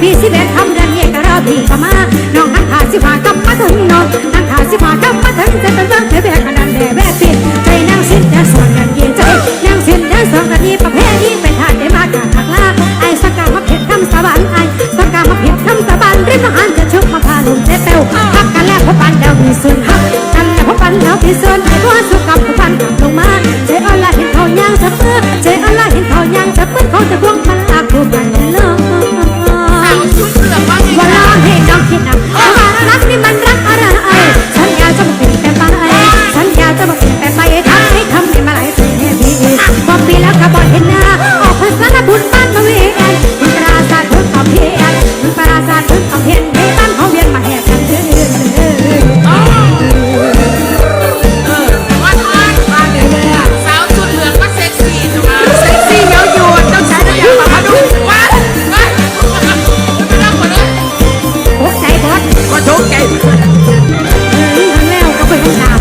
พี่สิเอ็ทำเรื่อนเอกราบีก็มา น้องหันผ่าสิผ่าก็ ถึงแล้วก็ไปต้องตาม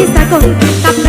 bisa con